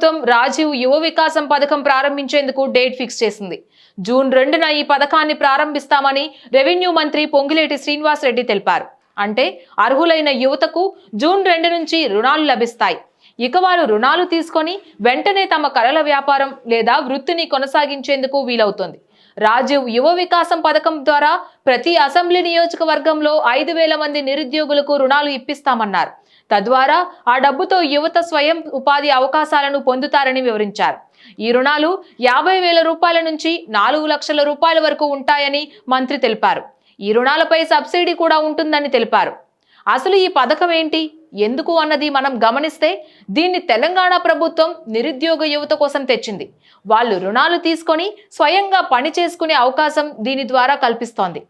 ప్రభుత్వం రాజీవ్ యువ వికాసం పథకం ప్రారంభించేందుకు డేట్ ఫిక్స్ చేసింది. జూన్ రెండున ఈ పథకాన్ని ప్రారంభిస్తామని రెవెన్యూ మంత్రి పొంగిలేటి శ్రీనివాస్ రెడ్డి తెలిపారు. అంటే అర్హులైన యువతకు జూన్ రెండు నుంచి రుణాలు లభిస్తాయి. ఇక వారు రుణాలు తీసుకొని వెంటనే తమ కళల వ్యాపారం లేదా వృత్తిని కొనసాగించేందుకు వీలవుతుంది. రాజీవ్ యువ వికాసం పథకం ద్వారా ప్రతి అసెంబ్లీ నియోజకవర్గంలో ఐదు వేల మంది నిరుద్యోగులకు రుణాలు ఇప్పిస్తామన్నారు. తద్వారా ఆ డబ్బుతో యువత స్వయం ఉపాధి అవకాశాలను పొందుతారని వివరించారు. ఈ రుణాలు యాభై వేల రూపాయల నుంచి నాలుగు లక్షల రూపాయల వరకు ఉంటాయని మంత్రి తెలిపారు. ఈ రుణాలపై సబ్సిడీ కూడా ఉంటుందని తెలిపారు. అసలు ఈ పథకం ఏంటి? ఎందుకు అన్నది మనం గమనిస్తే దీన్ని తెలంగాణ ప్రభుత్వం నిరుద్యోగ యువత కోసం తెచ్చింది. వాళ్ళు రుణాలు తీసుకొని స్వయంగా పని చేసుకునే అవకాశం దీని ద్వారా కల్పిస్తోంది.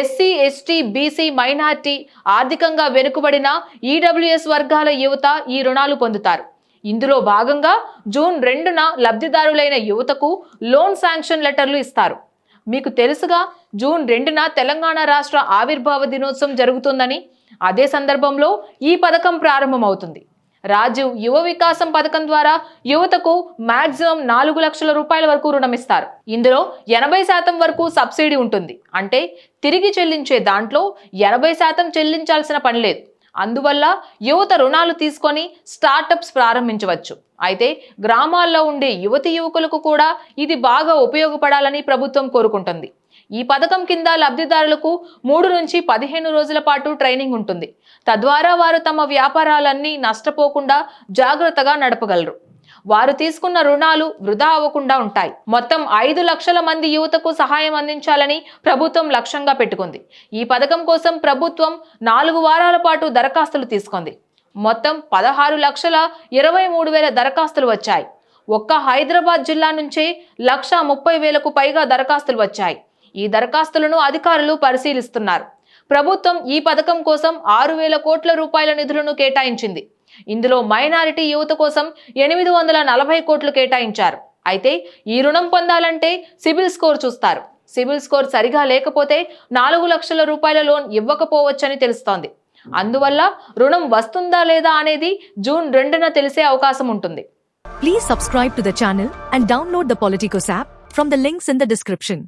ఎస్సీ ఎస్టీ బీసీ మైనార్టీ ఆర్థికంగా వెనుకబడిన ఈడబ్ల్యూఎస్ వర్గాల యువత ఈ రుణాలు పొందుతారు. ఇందులో భాగంగా జూన్ రెండున లబ్ధిదారులైన యువతకు లోన్ శాంక్షన్ లెటర్లు ఇస్తారు. మీకు తెలుసుగా జూన్ రెండున తెలంగాణ రాష్ట్ర ఆవిర్భావ దినోత్సవం జరుగుతుందని అదే సందర్భంలో ఈ పథకం ప్రారంభమవుతుంది. రాజీవ్ యువ వికాసం పథకం ద్వారా యువతకు మాక్సిమం నాలుగు లక్షల రూపాయల వరకు రుణం ఇస్తారు ఇందులో ఎనభై శాతం వరకు సబ్సిడీ ఉంటుంది. అంటే తిరిగి చెల్లించే దాంట్లో ఎనభై శాతం చెల్లించాల్సిన పని లేదు. అందువల్ల యువత రుణాలు తీసుకొని స్టార్టప్స్ ప్రారంభించవచ్చు. అయితే గ్రామాల్లో ఉండే యువతి యువకులకు కూడా ఇది బాగా ఉపయోగపడాలని ప్రభుత్వం కోరుకుంటుంది. ఈ పథకం కింద లబ్ధిదారులకు మూడు నుంచి పదిహేను రోజుల పాటు ట్రైనింగ్ ఉంటుంది. తద్వారా వారు తమ వ్యాపారాలన్నీ నష్టపోకుండా జాగ్రత్తగా నడపగలరు. వారు తీసుకున్న రుణాలు వృధా అవ్వకుండా ఉంటాయి. మొత్తం ఐదు లక్షల మంది యువతకు సహాయం అందించాలని ప్రభుత్వం లక్ష్యంగా పెట్టుకుంది. ఈ పథకం కోసం ప్రభుత్వం నాలుగు వారాల పాటు దరఖాస్తులు తీసుకుంది. మొత్తం పదహారు లక్షల ఇరవై మూడు వేల దరఖాస్తులు వచ్చాయి. ఒక్క హైదరాబాద్ జిల్లా నుంచే లక్ష ముప్పై వేలకు పైగా దరఖాస్తులు వచ్చాయి. ఈ దరఖాస్తులను అధికారులు పరిశీలిస్తున్నారు. ప్రభుత్వం ఈ పథకం కోసం ఆరు వేల కోట్ల రూపాయల నిధులను కేటాయించింది. ఇందులో మైనారిటీ యువత కోసం ఎనిమిది వందల నలభై కోట్లు కేటాయించారు. అయితే ఈ రుణం పొందాలంటే సిబిల్ స్కోర్ చూస్తారు. సిబిల్ స్కోర్ సరిగా లేకపోతే నాలుగు లక్షల రూపాయల లోన్ ఇవ్వకపోవచ్చని తెలుస్తోంది. అందువల్ల రుణం వస్తుందా లేదా అనేది జూన్ రెండున తెలిసే అవకాశం ఉంటుంది. Please subscribe to the channel and download the Politicos app from the links in the description